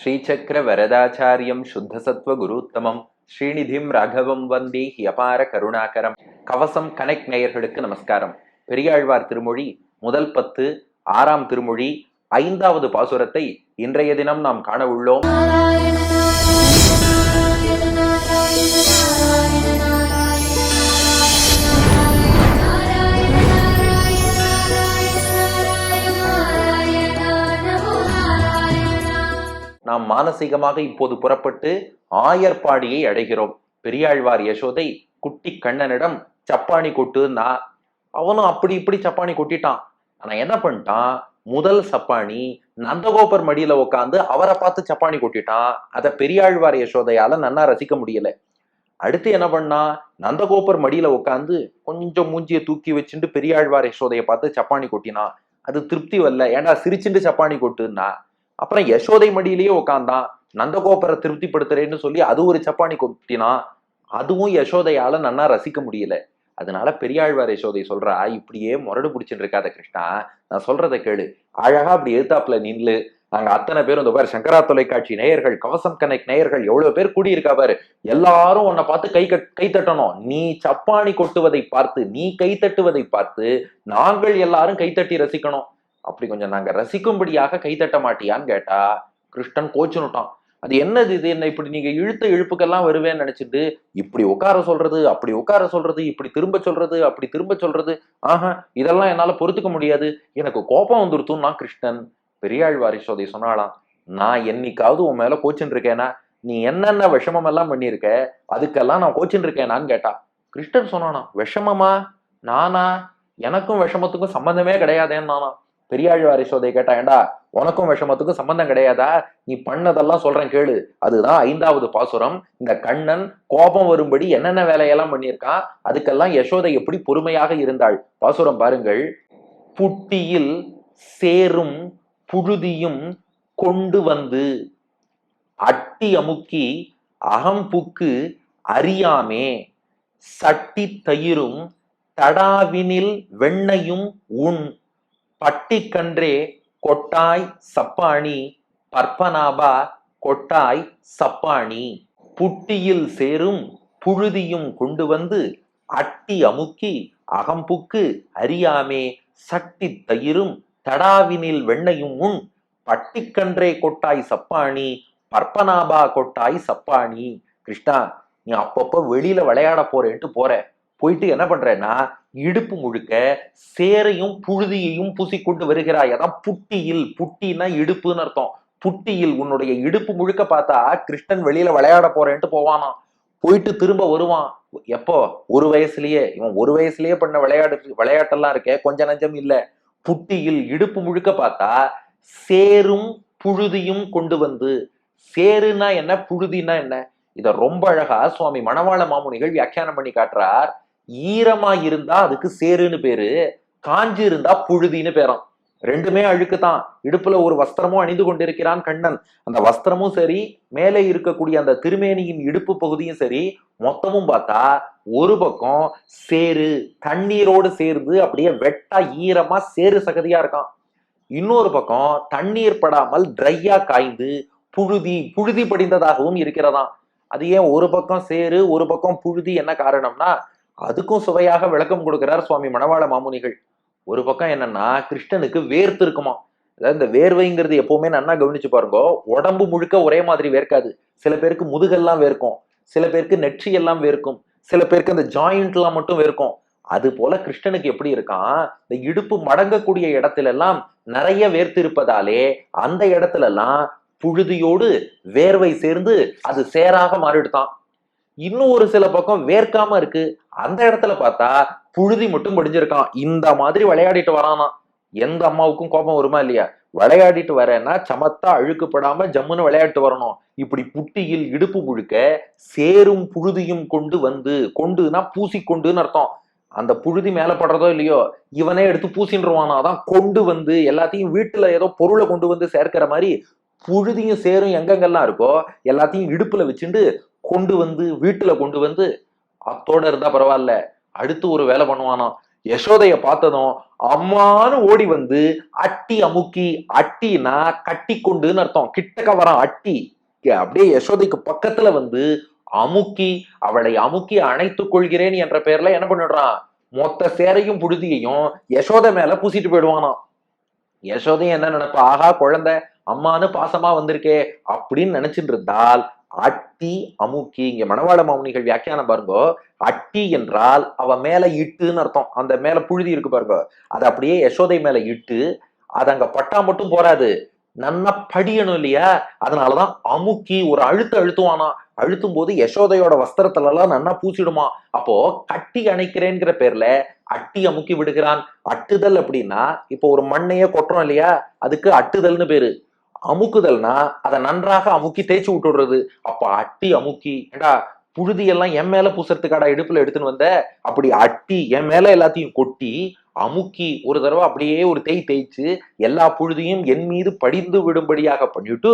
ஸ்ரீசக்கர வரதாச்சாரியம் சுத்தசத்வ குருத்தமம். ஸ்ரீநிதிம் ராகவம் வந்தே ஹியபார கருணாகரம். கவசம் கனெக்ட் நேயர்களுக்கு நமஸ்காரம். பெரியாழ்வார் திருமொழி முதல் பத்து ஆறாம் திருமொழி ஐந்தாவது பாசுரத்தை இன்றைய தினம் நாம் காண உள்ளோம். நாம் மானசீகமாக இப்போது புறப்பட்டு ஆயர்பாடியை அடைகிறோம். பெரியாழ்வார் யசோதை குட்டி கண்ணனிடம் சப்பாணி கொட்டுன்னா அவனும் அப்படி இப்படி சப்பாணி கொட்டிட்டான். ஆனா என்ன பண்ணிட்டான்? முதல் சப்பாணி நந்தகோபர் மடியில உட்காந்து அவரை பார்த்து சப்பாணி கொட்டிட்டான். அதை பெரியாழ்வார் யசோதையால நன்னா ரசிக்க முடியல. அடுத்து என்ன பண்ணா நந்தகோபர் மடியில உட்காந்து கொஞ்சம் மூஞ்சியை தூக்கி வச்சுட்டு பெரியாழ்வார் யசோதையை பார்த்து சப்பாணி கொட்டினான். அது திருப்தி வரல. ஏன்டா சிரிச்சுட்டு சப்பாணி கொட்டுன்னா அப்புறம் யசோதை மடியிலேயே உட்காந்தான் நந்தகோபரை திருப்திப்படுத்துறேன்னு சொல்லி அது ஒரு சப்பானி கொட்டினான் அதுவும் யசோதையால நன்னா ரசிக்க முடியல. அதனால பெரியாழ்வார் யசோதை சொல்றா இப்படியே முரடு பிடிச்சிட்டு இருக்காத கிருஷ்ணா நான் சொல்றதை கேளு. அழகா அப்படி எழுத்தாப்புல நின்று நாங்க அத்தனை பேரும் இந்த பாரு சங்கரா தொலைக்காட்சி நேயர்கள் கவசம் கனெக்ட் நேயர்கள் எவ்வளவு பேர் கூடியிருக்கா பாரு. எல்லாரும் உன்னை பார்த்து கை கட் கை தட்டணும். நீ சப்பானி கொட்டுவதை பார்த்து நீ கை தட்டுவதை பார்த்து நாங்கள் எல்லாரும் கைத்தட்டி ரசிக்கணும். அப்படி கொஞ்சம் நாங்க ரசிக்கும்படியாக கைத்தட்ட மாட்டியான்னு கேட்டா கிருஷ்ணன் கோச்சுனுட்டான் அது என்னது இது? என்ன இப்படி நீங்க இழுத்த இழுப்புக்கெல்லாம் வருவேன்னு நினைச்சிட்டு இப்படி உட்கார சொல்றது அப்படி உட்கார சொல்றது இப்படி திரும்ப சொல்றது அப்படி திரும்ப சொல்றது. ஆஹா இதெல்லாம் என்னால பொறுத்துக்க முடியாது. எனக்கு கோபம் வந்துருத்துன்னா கிருஷ்ணன். பெரியாழ்வார் யசோதை சொன்னாலாம் நான் என்னைக்காவது உன் மேல கோச்சுன்னு இருக்கேனா நீ என்னென்ன விஷமம் எல்லாம் பண்ணியிருக்க? அதுக்கெல்லாம் நான் கோச்சுன்னு இருக்கேனான்னு கேட்டா. கிருஷ்ணன் சொன்னானா விஷமமா? நானா? எனக்கும் விஷமத்துக்கும் சம்பந்தமே கிடையாதேன்னு நானா பெரியாழ்வார் யசோதை கேட்டா ஏண்டா உனக்கும் விஷமத்துக்கும் சம்பந்தம் கிடையாதா? நீ பண்ணதெல்லாம் சொல்றேன் கேளு. அதுதான் ஐந்தாவது பாசுரம். இந்த கண்ணன் கோபம் வரும்படி என்னென்ன வேலையெல்லாம் பண்ணியிருக்கான்? அதுக்கெல்லாம் யசோதை எப்படி பொறுமையாக இருந்தாள்? பாசுரம் பாருங்கள். புட்டியில் சேரும் புழுதியும் கொண்டு வந்து அட்டி அமுக்கி அகம்புக்கு அறியாமே. சட்டி தயிரும் தடாவினில் வெண்ணையும் உண் பட்டிக்கன்றே கொட்டாய் சப்பாணி பற்பனாபா கொட்டாய் சப்பாணி. புட்டியில் சேரும் புழுதியும் கொண்டு வந்து அட்டி அமுக்கி அகம்புக்கு அறியாமே சட்டி தயிரும் தடாவினில் வெண்ணையும் உன் பட்டிக்கன்றே கொட்டாய் சப்பாணி பற்பனாபா கொட்டாய் சப்பாணி. கிருஷ்ணா நீ அப்பப்போ வெளியில விளையாட போறேன்ட்டு போற. போயிட்டு என்ன பண்றேன்னா இடுப்பு முழுக்க சேரையும் புழுதியையும் பூசிக்கொண்டு வருகிறாய். அதான் புட்டியில். புட்டின்னா இடுப்புன்னு அர்த்தம். புட்டியில் உன்னுடைய இடுப்பு முழுக்க பார்த்தா கிருஷ்ணன் வெளியில விளையாட போறேன்ட்டு போவானாம். போயிட்டு திரும்ப வருவான். எப்போ? ஒரு வயசுலயே. இவன் ஒரு வயசுலயே பண்ண விளையாடு விளையாட்டெல்லாம் இருக்கே. கொஞ்ச நஞ்சம் இல்ல. புட்டியில் இடுப்பு முழுக்க பார்த்தா சேரும் புழுதியும் கொண்டு வந்து சேருனா என்ன? புழுதினா என்ன? இத ரொம்ப அழகா சுவாமி மணவாள மாமுனிகள் வியாக்கியானம் பண்ணி காட்டுறார். ஈரமா இருந்தா அதுக்கு சேருன்னு பேரு காஞ்சு இருந்தா புழுதின்னு பேரும். ரெண்டுமே அழுக்கு தான் இடுப்புல ஒரு வஸ்திரமும் அணிந்து கொண்டிருக்கிறான் கண்ணன். அந்த வஸ்திரமும் சரி மேலே இருக்கக்கூடிய அந்த திருமேனியின் இடுப்பு பகுதியும் சரி மொத்தமும் பார்த்தா ஒரு பக்கம் சேரு தண்ணீரோடு சேர்ந்து அப்படியே வெட்டா ஈரமா சேரு சகதியா இருக்கான் இன்னொரு பக்கம் தண்ணீர் படாமல் ட்ரையா காய்ந்து புழுதி புழுதி படிந்ததாகவும் இருக்கிறதாம். அது ஏன் ஒரு பக்கம் சேரு ஒரு பக்கம் புழுதி என்ன காரணம்னா அதுக்கும் சுவையாக விளக்கம் கொடுக்கிறார் சுவாமி மணவாள மாமுனிகள். ஒரு பக்கம் என்னன்னா கிருஷ்ணனுக்கு வேர்த்து இருக்குமா? அதாவது இந்த வேர்வைங்கிறது எப்பவுமே நன்னா கவனிச்சு பாருங்க. உடம்பு முழுக்க ஒரே மாதிரி வேர்க்காது. சில பேருக்கு முதுகெல்லாம் வேர்க்கும். சில பேருக்கு நெற்றி எல்லாம் வேர்க்கும். சில பேருக்கு அந்த ஜாயிண்ட்லாம் மட்டும் வேர்க்கும். அது போல கிருஷ்ணனுக்கு எப்படி இருக்கான் இந்த இடுப்பு மடங்கக்கூடிய இடத்துல எல்லாம் நிறைய வேர்த்து இருப்பதாலே அந்த இடத்துல எல்லாம் புழுதியோடு வேர்வை சேர்ந்து அது சேராக மாறிடுதான். இன்னும் ஒரு சில பக்கம் வேர்க்காம இருக்கு. அந்த இடத்துல பார்த்தா புழுதி மட்டும் படிஞ்சிருக்கான். இந்த மாதிரி விளையாடிட்டு வரானா. எந்த அம்மாவுக்கும் கோபம் வருமா இல்லையா? விளையாடிட்டு வரேன்னா சமத்தா அழுக்குப்படாம ஜம்முன்னு விளையாட்டு வரணும். இப்படி புட்டியில் இடுப்பு முழுக்க சேரும் புழுதியும் கொண்டு வந்து கொண்டுனா பூசிக்கொண்டுன்னு அர்த்தம். அந்த புழுதி மேல படுறதோ இல்லையோ இவனே எடுத்து பூசின்றுவானா. அதான் கொண்டு வந்து எல்லாத்தையும் வீட்டுல ஏதோ பொருளை கொண்டு வந்து சேர்க்கிற மாதிரி புழுதியும் சேரும் எங்கெங்கெல்லாம் இருக்கோ எல்லாத்தையும் இடுப்புல வச்சுட்டு கொண்டு வந்து வீட்டுல கொண்டு வந்து அத்தோட இருந்தா பரவாயில்ல. அடுத்து ஒரு வேலை பண்ணுவானா? யசோதைய பார்த்ததும் அம்மான்னு ஓடி வந்து அட்டி அமுக்கி அட்டினா கட்டி கொண்டுன்னு அர்த்தம். கிட்டக்க வரான் அட்டி. அப்படியே யசோதைக்கு பக்கத்துல வந்து அமுக்கி அவளை அமுக்கி அணைத்துக் கொள்கிறேன் என்ற பெயர்ல என்ன பண்ணிடுறான்? மொத்த சேரையும் புழுதியையும் யசோதை மேல பூசிட்டு போயிடுவானாம். யசோதையும் என்ன நினைப்பா? ஆகா குழந்தை அம்மானு பாசமா வந்திருக்கே அப்படின்னு நினைச்சிட்டு இருந்தால் அட்டி அமுக்கி இங்க மணவாள மாமுனிகள் வியாக்கியானம் பாருங்க அட்டி என்றால் அவ மேல இட்டுன்னு அர்த்தம். அந்த மேல புழுதி இருக்கு பாருங்க. அது அப்படியே யசோதை மேல இட்டு அது அங்க பட்டா மட்டும் போறாது. நன்ன படியணும் இல்லையா? அதனாலதான் அமுக்கி ஒரு அழுத்த அழுத்துவானா? அழுத்தும் போது யசோதையோட வஸ்திரத்துல எல்லாம் நன்னா பூசிடுமா? அப்போ கட்டி அணைக்கிறேங்கிற பேர்ல அட்டி அமுக்கி விடுகிறான். அட்டுதல் அப்படின்னா இப்போ ஒரு மண்ணையே கொட்டுறோம் இல்லையா? அதுக்கு அட்டுதல்னு பேரு. அமுக்குதல்னா அதை நன்றாக அமுக்கி தேய்ச்சி விட்டுடுறது. அப்ப அட்டி அமுக்கி ஏடா புழுதி எல்லாம் என் மேல பூசறதுக்காடா இடுப்புல எடுத்துன்னு வந்த? அப்படி அட்டி என் மேல எல்லாத்தையும் கொட்டி அமுக்கி ஒரு தடவை அப்படியே ஒரு தேய் தேய்ச்சு எல்லா புழுதியும் என் மீது படிந்து விடும்படியாக பண்ணிட்டு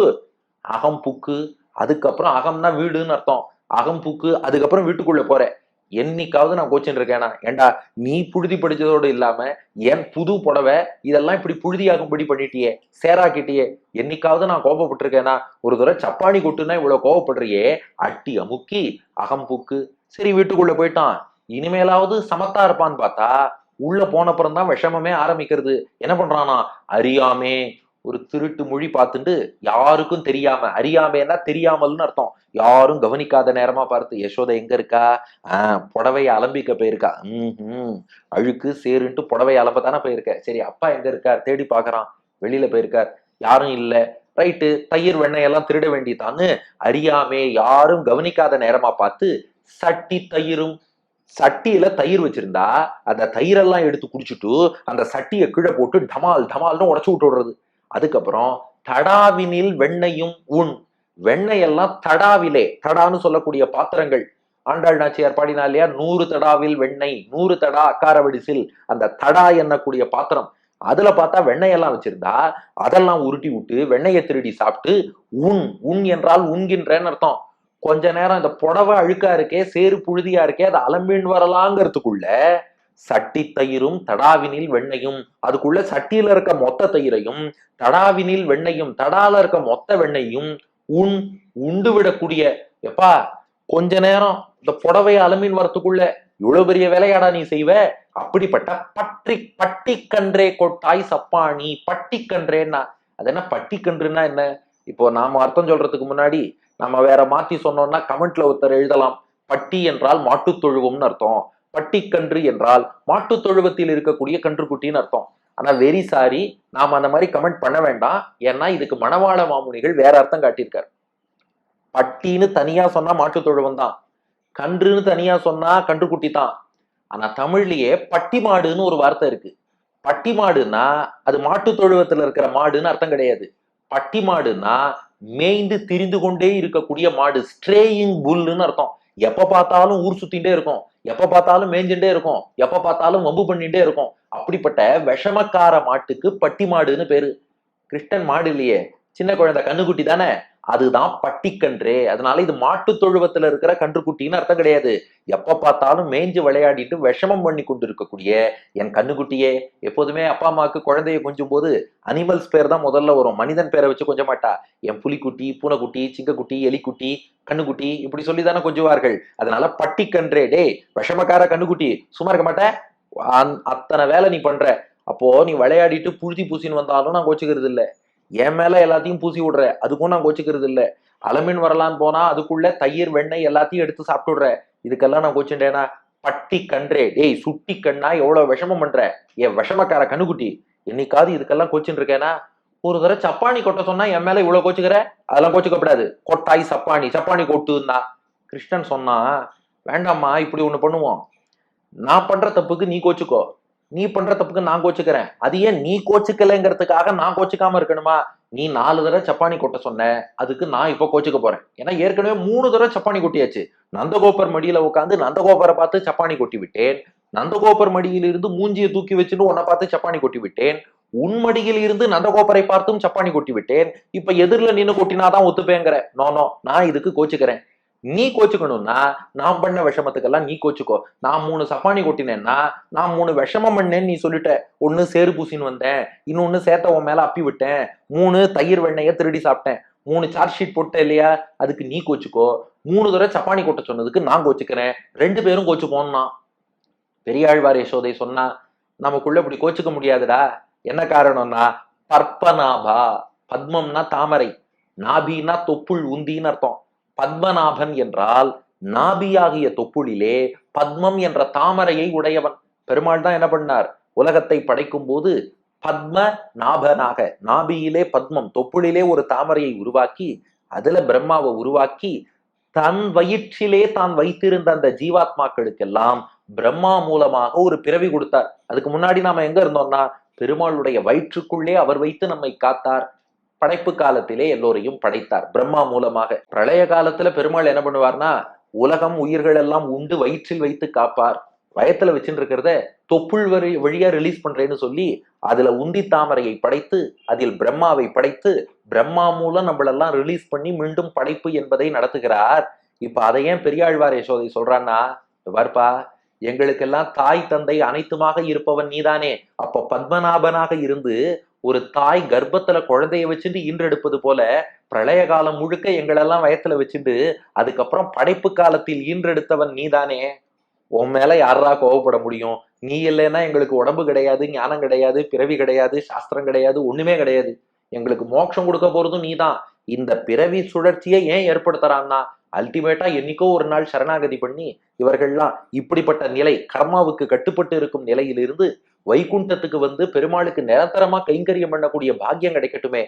அகம் புக்கு அதுக்கப்புறம் அகம்னா வீடுன்னு அர்த்தம். அகம் புக்கு அதுக்கப்புறம் வீட்டுக்குள்ள போறேன். என்னைக்காவது நான் கோச்சின்னு இருக்கேனா? ஏண்டா நீ புழுதி படிச்சதோடு இல்லாம என் புது புடவை இதெல்லாம் இப்படி புழுதியாகும்படி பண்ணிட்டியே சேராக்கிட்டியே. என்னைக்காவது நான் கோபப்பட்டிருக்கேனா? ஒரு தடவை சப்பானி கொட்டுனா இவ்வளவு கோபப்படுறியே? அட்டி அமுக்கி அகம்புக்கு சரி வீட்டுக்குள்ள போயிட்டான். இனிமேலாவது சமத்தா இருப்பான்னு பார்த்தா உள்ள போனப்புறம் தான் விஷமமே ஆரம்பிக்கிறது. என்ன பண்றானா? அறியாமே. ஒரு திருட்டு மொழி பார்த்துட்டு யாருக்கும் தெரியாம அறியாமேன்னா தெரியாமல்னு அர்த்தம். யாரும் கவனிக்காத நேரமா பார்த்து யசோதை எங்க இருக்கா? ஆஹ் புடவையை அலம்பிக்க போயிருக்கா. ம் அழுக்கு சேருன்ட்டு புடவைய அலம்ப தானே போயிருக்க. சரி அப்பா எங்க இருக்கார்? தேடி பாக்குறான் வெளியில போயிருக்கார். யாரும் இல்லை. ரைட்டு தயிர் வெண்ணையெல்லாம் திருட வேண்டியதான்னு அறியாமே யாரும் கவனிக்காத நேரமா பார்த்து சட்டி தயிரும் சட்டியில தயிர் வச்சிருந்தா அந்த தயிரெல்லாம் எடுத்து குடிச்சிட்டு அந்த சட்டியை கீழே போட்டு டமால் டமால்னு உடச்சு விட்டு விடுறது. அதுக்கப்புறம் தடாவினில் வெண்ணையும் உண். வெண்ணையெல்லாம் தடாவிலே தடான்னு சொல்லக்கூடிய பாத்திரங்கள். ஆண்டாள் நாச்சியார் பாடினா இல்லையா? நூறு தடாவில் வெண்ணெய் நூறு தடா அக்கார வடிசில் அந்த தடா எண்ணக்கூடிய பாத்திரம். அதுல பார்த்தா வெண்ணெயெல்லாம் வச்சிருந்தா அதெல்லாம் உருட்டி விட்டு வெண்ணெயை திருடி சாப்பிட்டு உண் உண் என்றால் உண்கின்றேன்னு அர்த்தம். கொஞ்ச நேரம் இந்த புடவை அழுக்கா இருக்கே சேறு புழுதியா இருக்கே அதை அலம்பின் வரலாங்கிறதுக்குள்ள சட்டி தயிரும் தடாவினில் வெண்ணையும். அதுக்குள்ள சட்டியில இருக்க மொத்த தயிரையும் தடாவினில் வெண்ணையும் தடால இருக்க மொத்த வெண்ணையும் உன் உண்டு விடக்கூடிய எப்பா கொஞ்ச நேரம் இந்த புடவைய அலம்பின் வரத்துக்குள்ள இவ்வளவு பெரிய வேலையாடா நீ செய்வ? அப்படிப்பட்ட பற்றி பட்டிக்கன்றே கொட்டாய் சப்பாணி பட்டிக்கன்றேன்னா அது என்ன பட்டிக்கன்றுனா என்ன? இப்போ நாம அர்த்தம் சொல்றதுக்கு முன்னாடி நம்ம வேற மாத்தி சொன்னோம்னா கமெண்ட்ல ஒருத்தர் எழுதலாம் பட்டி என்றால் மாட்டுத் தொழுவம்னு அர்த்தம். பட்டிக்கன்று என்றால் மாட்டுத் தொழுவத்தில் இருக்கக்கூடிய கன்றுக்குட்டின்னு அர்த்தம். ஆனா வெரி சாரி நாம அந்த மாதிரி கமெண்ட் பண்ண வேண்டாம். ஏன்னா இதுக்கு மணவாள மாமுனிகள் வேற அர்த்தம் காட்டியிருக்காரு. பட்டின்னு தனியா சொன்னா மாட்டுத் தொழுவம் தான். கன்றுன்னு தனியா சொன்னா கன்றுக்குட்டி தான். ஆனா தமிழ்லயே பட்டி மாடுன்னு ஒரு வார்த்தை இருக்கு. பட்டி மாடுன்னா அது மாட்டுத் தொழுவத்துல இருக்கிற மாடுன்னு அர்த்தம் கிடையாது. பட்டி மாடுன்னா மேய்ந்து திரிந்து கொண்டே இருக்கக்கூடிய மாடு ஸ்ட்ரேயிங் புல்லுன்னு அர்த்தம். எப்ப பார்த்தாலும் ஊர் சுத்திட்டே இருக்கும். எப்ப பார்த்தாலும் மேய்ஞ்சுட்டே இருக்கும். எப்ப பார்த்தாலும் வம்பு பண்ணிட்டே இருக்கும். அப்படிப்பட்ட விஷமக்கார மாட்டுக்கு பட்டி மாடுன்னு பேரு. கிருஷ்ணன் மாடு இல்லையே. சின்ன குழந்தை கண்ணுக்குட்டி தானே? அதுதான் பட்டிக்கன்றே. அதனால இது மாட்டு தொழுவத்துல இருக்கிற கன்றுக்குட்டின்னு அர்த்தம் கிடையாது. எப்ப பார்த்தாலும் மேய்ஞ்சு விளையாடிட்டு விஷமம் பண்ணி கொண்டு இருக்கக்கூடிய என் கண்ணுக்குட்டியே எப்போதுமே அப்பா அம்மாவுக்கு குழந்தைய கொஞ்சும் போது அனிமல்ஸ் பேர் தான் முதல்ல வரும். மனிதன் பேரை வச்சு கொஞ்ச மாட்டா. என் புலிக்குட்டி பூனைக்குட்டி சிங்கக்குட்டி எலிக்குட்டி கண்ணுக்குட்டி இப்படி சொல்லி தானே கொஞ்சுவார்கள். அதனால பட்டிக்கன்றே. டே விஷமக்கார கண்ணுக்குட்டி சும்மா இருக்க மாட்டேன் அந்- அத்தனை வேலை நீ பண்ற. அப்போ நீ விளையாடிட்டு புழுதி பூசின்னு வந்தாலும் நான் கோச்சுக்கிறது இல்லை என் மேல எல்லாத்தையும் பூசி விடுற. அதுக்கும் நான் கோச்சிக்கிறது இல்லை. அலமின் வரலான்னு போனா அதுக்குள்ள தயிர் வெண்ணெய் எல்லாத்தையும் எடுத்து சாப்பிட்டு விடுற இதுக்கெல்லாம் நான் கோச்சுட்டேனா? பட்டி கன்றே. டேய் சுட்டி கண்ணா எவ்வளவு விஷமம் பண்ற? என் விஷமக்கார கண்ணுக்குட்டி என்னைக்காவது இதுக்கெல்லாம் கோச்சின்னு இருக்கேனா ஒரு தடவை சப்பானி கொட்ட சொன்னா என் மேல இவ்வளவு கோச்சுக்கிற? அதெல்லாம் கோச்சுக்கப்படாது. கொட்டாய் சப்பானி சப்பானி கொட்டுன்னா. கிருஷ்ணன் சொன்னா வேண்டாம்மா இப்படி ஒண்ணு பண்ணுவோம். நான் பண்ற தப்புக்கு நீ கோச்சுக்கோ. நீ பண்ற தப்புக்கு நான் கோச்சுக்கிறேன். அது ஏன் நீ கோச்சுக்கலைங்கிறதுக்காக நான் கோச்சுக்காம இருக்கணுமா? நீ நாலு தடவை சப்பானி கொட்ட சொன்ன. அதுக்கு நான் இப்ப கோச்சுக்க போறேன். ஏன்னா ஏற்கனவே மூணு தடவை சப்பானி கொட்டியாச்சு. நந்தகோபர் மடியில உட்காந்து நந்தகோபரை பார்த்து சப்பானி கொட்டி விட்டேன். நந்தகோபர் மடியில் இருந்து மூஞ்சியை தூக்கி வச்சுட்டு உன்னை பார்த்து சப்பானி கொட்டி விட்டேன். உன் மடியில் இருந்து நந்தகோபரை பார்த்தும் சப்பானி கொட்டி விட்டேன். இப்ப எதிரில நின்று கொட்டினாதான் ஒத்துப்பேங்கிற. நோ நோ நான் இதுக்கு கோச்சுக்கிறேன். நீ கோச்சுக்கணும்னா நான் பண்ண விஷமத்துக்கெல்லாம் நீ கோச்சுக்கோ. நான் மூணு சப்பானி கொட்டினேன்னா நான் மூணு விஷமம் பண்ணேன்னு நீ சொல்லிட்ட. ஒன்னு சேறு பூசின்னு வந்தேன். இன்னொன்னு சேத்த உன் மேல அப்பி விட்டேன். மூணு தயிர் வெண்ணைய திருடி சாப்பிட்டேன். மூணு சார்ஜ் ஷீட் போட்ட இல்லையா? அதுக்கு நீ கோச்சுக்கோ. மூணு தடவை சப்பானி கொட்ட சொன்னதுக்கு நான் கோச்சுக்கிறேன். ரெண்டு பேரும் கோச்சுப்போம்னா பெரியாழ்வார் யசோதை சொன்னா நமக்குள்ள இப்படி கோச்சுக்க முடியாதுடா. என்ன காரணம்னா பற்பநாபா பத்மம்னா தாமரை நாபின்னா தொப்புள் உந்தின்னு அர்த்தம். பத்மநாபன் என்றால் நாபியாகிய தொப்புளிலே பத்மம் என்ற தாமரையை உடையவன். பெருமாள் தான் என்ன பண்ணார்? உலகத்தை படைக்கும் போது பத்ம நாபனாக நாபியிலே பத்மம் தொப்புளிலே ஒரு தாமரையை உருவாக்கி அதுல பிரம்மாவை உருவாக்கி தன் வயிற்றிலே தான் வைத்திருந்த அந்த ஜீவாத்மாக்களுக்கெல்லாம் பிரம்மா மூலமாக ஒரு பிறவி கொடுத்தார். அதுக்கு முன்னாடி நாம எங்க இருந்தோம்னா பெருமாளுடைய வயிற்றுக்குள்ளே அவர் வைத்து நம்மை காத்தார். படைப்பு காலத்திலே எல்லோரையும் படைத்தார். பிரம்மா மூலமாக. பிரளய காலத்துல பெருமாள் என்ன பண்ணுவார்னா உலகம் உயிர்கள் எல்லாம் உண்டு வயிற்றில் வைத்து காப்பார். வயத்துல வச்சுட்டு இருக்கிறத தொப்புள் வரி வழியா ரிலீஸ் பண்றேன்னு சொல்லி அதுல உந்தி தாமரையை படைத்து அதில் பிரம்மாவை படைத்து பிரம்மா மூலம் நம்மளெல்லாம் ரிலீஸ் பண்ணி மீண்டும் படைப்பு என்பதை நடத்துகிறார். இப்ப அதை ஏன் பெரியாழ்வார் யசோதை சொல்றான்னா வார்ப்பா எங்களுக்கெல்லாம் தாய் தந்தை அனைத்துமாக இருப்பவன் நீதானே. அப்ப பத்மநாபனாக இருந்து ஒரு தாய் கர்ப்பத்துல குழந்தைய வச்சுட்டு ஈன்றெடுப்பது போல பிரளய காலம் முழுக்க எங்களெல்லாம் வயத்துல வச்சுட்டு அதுக்கப்புறம் படைப்பு காலத்தில் ஈன்றெடுத்தவன் நீதானே? உன் மேல யாரா கோவப்பட முடியும்? நீ இல்லைன்னா எங்களுக்கு உடம்பு கிடையாது ஞானம் கிடையாது பிறவி கிடையாது சாஸ்திரம் கிடையாது ஒண்ணுமே கிடையாது. எங்களுக்கு மோட்சம் கொடுக்க போறதும் நீதான். இந்த பிறவி சுழற்சியை ஏன் ஏற்படுத்துறான்னா? அல்டிமேட்டா என்னைக்கோ ஒரு நாள் சரணாகதி பண்ணி இவர்கள்லாம் இப்படிப்பட்ட நிலை கர்மாவுக்கு கட்டுப்பட்டு இருக்கும் நிலையிலிருந்து வைகுண்டத்துக்கு வந்து பெருமாளுக்கு நிரந்தரமா கைங்கரியம் பண்ணக்கூடிய பாக்கியம் கிடைக்கட்டுமே.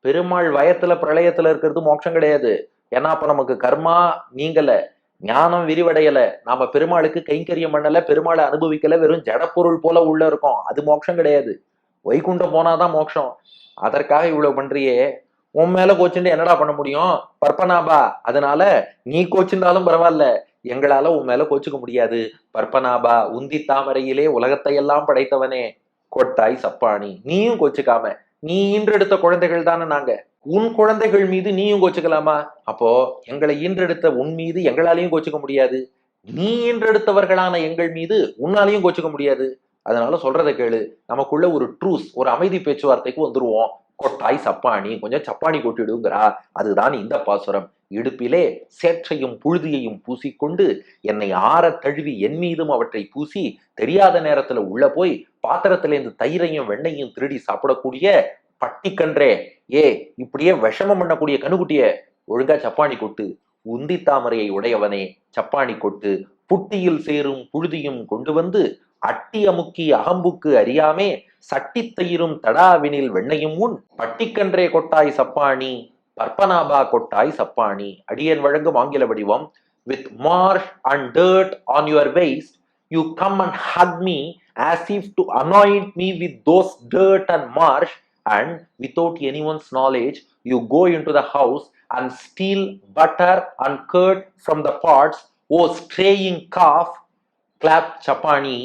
பெருமாள் வயத்துல பிரளயத்துல இருக்கிறது மோட்சம் கிடையாது. ஏன்னா அப்ப நமக்கு கர்மா நீங்கல ஞானம் விரிவடையல. நாம பெருமாளுக்கு கைங்கரியம் பண்ணல பெருமாளை அனுபவிக்கல வெறும் ஜடப்பொருள் போல உள்ள இருக்கோம். அது மோட்சம் கிடையாது. வைகுண்டம் போனாதான் மோட்சம். அதற்காக இவ்வளவு பண்றியே. உன் மேல கோச்சுட்டு என்னடா பண்ண முடியும்? பற்பனாபா. அதனால நீ கோச்சுண்டாலும் பரவாயில்ல. எங்களால உன் மேல கோச்சுக்க முடியாது. பற்பனாபா உந்தி தாமரையிலே உலகத்தை எல்லாம் படைத்தவனே கொட்டாய் சப்பாணி நீயும் கோச்சுக்காம நீ ஈன்றெடுத்த குழந்தைகள் தானே நாங்க. உன் குழந்தைகள் மீது நீயும் கோச்சுக்கலாமா? அப்போ எங்களை ஈன்றெடுத்த உன் மீது எங்களாலையும் கோச்சுக்க முடியாது. நீ ஈன்றெடுத்தவர்களான எங்கள் மீது உன்னாலையும் கோச்சுக்க முடியாது. அதனால சொல்றதை கேளு. நமக்குள்ள ஒரு ட்ரூஸ் ஒரு அமைதி பேச்சுவார்த்தைக்கு வந்துருவோம். கொட்டாய் சப்பாணி கொஞ்சம் சப்பாணி கொட்டிடுங்கிறா. அதுதான் இந்த பாசுரம். இடுப்பிலே சேற்றையும் புழுதியையும் பூசிக்கொண்டு என்னை ஆற தழுவி என் மீதும் அவற்றை பூசி தெரியாத நேரத்துல உள்ள போய் பாத்திரத்திலேருந்து தயிரையும் வெண்ணையும் திருடி சாப்பிடக்கூடிய பட்டிக்கன்றே. ஏ இப்படியே விஷமம் பண்ணக்கூடிய கணுக்குட்டிய ஒழுங்கா சப்பாணி கொட்டு. உந்தி தாமரையை உடையவனே சப்பாணி கொட்டு. புட்டியில் சேரும் புழுதியும் கொண்டு வந்து அட்டி அமுக்கி அகம்புக்கு அறியாமே சட்டித்தயிரும் தடாவினில் வெண்ணையும் உன் பட்டிக்கன்றே கொட்டாய் சப்பாணி அர்ப்பணாபா கொட்டாய் சப்பாணி. அடியன் வழங்கும் ஆங்கில வடிவம் with marsh and dirt on your waist you come and hug me as if to annoyed me with those dirt and marsh and without any one's knowledge you go in to the house and steal butter and curd from the pots o straying calf clap சப்பானி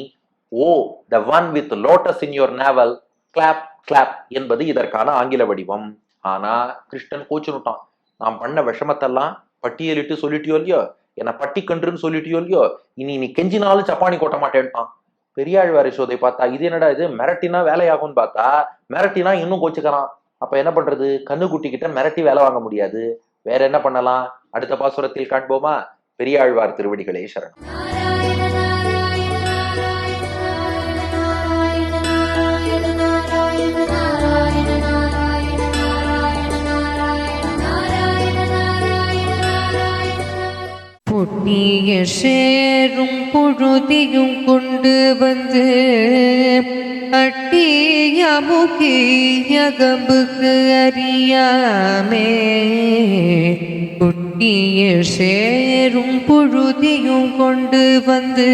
o the one with lotus in your navel clap clap என்பது இதற்கான ஆங்கில வடிவம். ஆனா கிருஷ்ணன் கோச்சுனுட்டான் நான் பண்ண விஷமத்தெல்லாம் பட்டியலிட்டு சொல்லிட்டியோ இல்லையோ? என்ன பட்டி கன்றுன்னு சொல்லிட்டியோ இல்லையோ? இனி நீ கெஞ்சினாலும் சப்பானி கொட்ட மாட்டேன்ட்டான். பெரியாழ்வார் யசோதை பார்த்தா இது என்னடா இது? மிரட்டினா வேலையாகும்னு பார்த்தா? மிரட்டினா இன்னும் கோச்சுக்கிறான். அப்ப என்ன பண்றது? கண்ணுக்குட்டி கிட்ட மிரட்டி வேலை வாங்க முடியாது. வேற என்ன பண்ணலாம்? அடுத்த பாசுரத்தில் காண்போமா? பெரியாழ்வார் திருவடிகளே சரணம். பொட்டிய சேரும் புழுதியும் கொண்டு வந்து அட்டிய முக்கிய அறியாமே. குட்டிய சேரும் புழுதியும் கொண்டு வந்து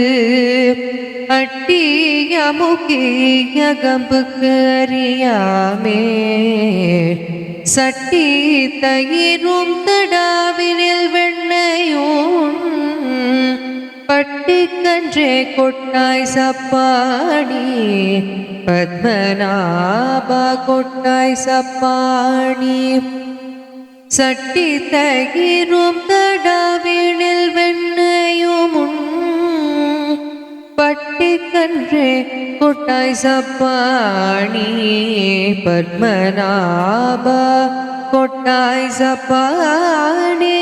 அட்டிய முக்கிய அறியாமே. சட்டி தயிரும் தடாவினில் வெண்ணையும் പട്ടിക്കഞ്ചേ കൊട്ടായി സപ്പാണി പത്മനാഭ കൊട്ടായി സപ്പാണി സട്ടി തകിരും തടാവിണിൽ വെണ്ണയുമുണ്ട് പട്ടിക്കഞ്ചേ കൊട്ടായി സപ്പാണി പത്മനാഭ കൊട്ടായി സപ്പാണി